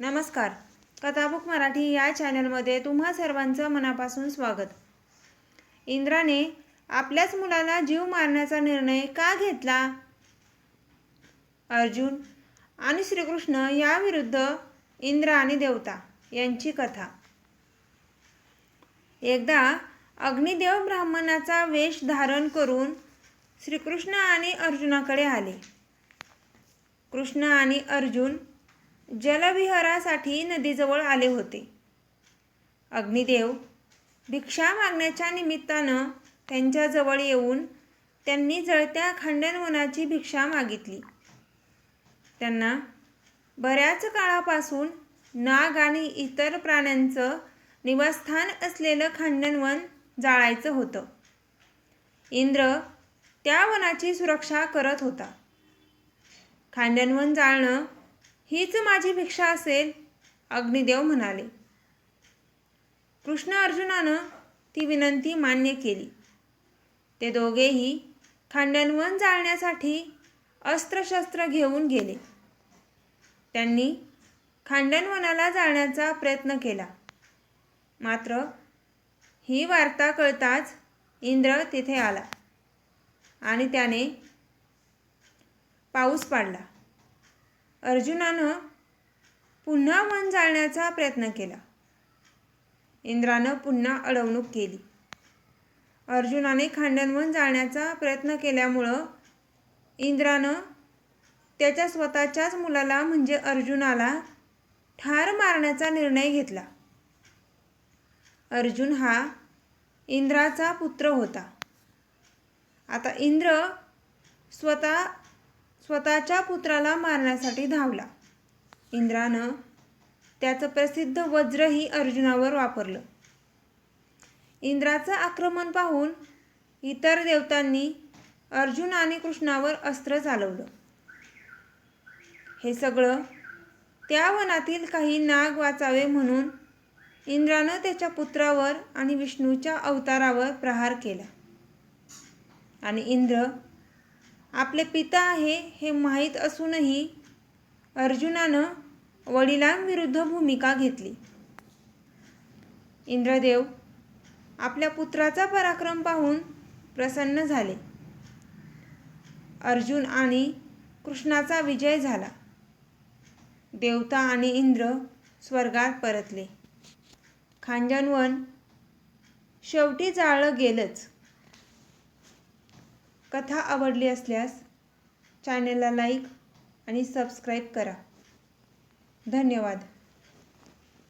नमस्कार. कथाबुक मराठी या चॅनलमध्ये तुम्हा सर्वांचं मनापासून स्वागत. इंद्राने आपल्याच मुलाला जीव मारण्याचा निर्णय का घेतला? अर्जुन आणि श्रीकृष्ण याविरुद्ध इंद्र आणि देवता यांची कथा. एकदा अग्निदेव ब्राह्मणाचा वेश धारण करून श्रीकृष्ण आणि अर्जुनाकडे आले. कृष्ण आणि अर्जुन जलविहारासाठी नदीजवळ आले होते. अग्निदेव भिक्षा मागण्याच्या निमित्तानं त्यांच्याजवळ येऊन त्यांनी जळत्या खंडनवनाची भिक्षा मागितली. त्यांना बऱ्याच काळापासून नाग आणि इतर प्राण्यांचं निवासस्थान असलेलं खंडनवन जाळायचं होतं. इंद्र त्या वनाची सुरक्षा करत होता. खांडणवन जाळणं हीच माझी भिक्षा असेल अग्निदेव म्हणाले. कृष्ण अर्जुनानं ती विनंती मान्य केली. ते दोघेही खांड्यांवन जाळण्यासाठी अस्त्रशस्त्र घेऊन गेले. त्यांनी खांडनवनाला जाळण्याचा प्रयत्न केला. मात्र ही वार्ता कळताच इंद्र तिथे आला आणि त्याने पाऊस पाडला. अर्जुनानं पुन्हा वन जाळण्याचा प्रयत्न केला. इंद्रानं पुन्हा अडवणूक केली. अर्जुनाने खांडणवन जाळण्याचा प्रयत्न केल्यामुळं इंद्रानं त्याच्या स्वतःच्याच मुलाला म्हणजे अर्जुनाला ठार मारण्याचा निर्णय घेतला. अर्जुन हा इंद्राचा पुत्र होता. आता इंद्र स्वतः स्वतःच्या पुत्राला मारण्यासाठी धावला. इंद्रानं त्याचं प्रसिद्ध वज्रही अर्जुनावर वापरलं. इंद्राचं आक्रमण पाहून इतर देवतांनी अर्जुन आणि कृष्णावर अस्त्र चालवलं. हे सगळं त्या वनातील काही नाग वाचावे म्हणून इंद्रानं त्याच्या पुत्रावर आणि विष्णूच्या अवतारावर प्रहार केला. आणि इंद्र आपले पिता आहे हे माहीत असूनही अर्जुनानं वडिलांविरुद्ध भूमिका घेतली. इंद्रदेव आपल्या पुत्राचा पराक्रम पाहून प्रसन्न झाले. अर्जुन आणि कृष्णाचा विजय झाला. देवता आणि इंद्र स्वर्गात परतले. खांजनवन शेवटी जाळलं गेलंच. कथा आवडली असल्यास चॅनलला लाईक आणि सबस्क्राईब करा. धन्यवाद.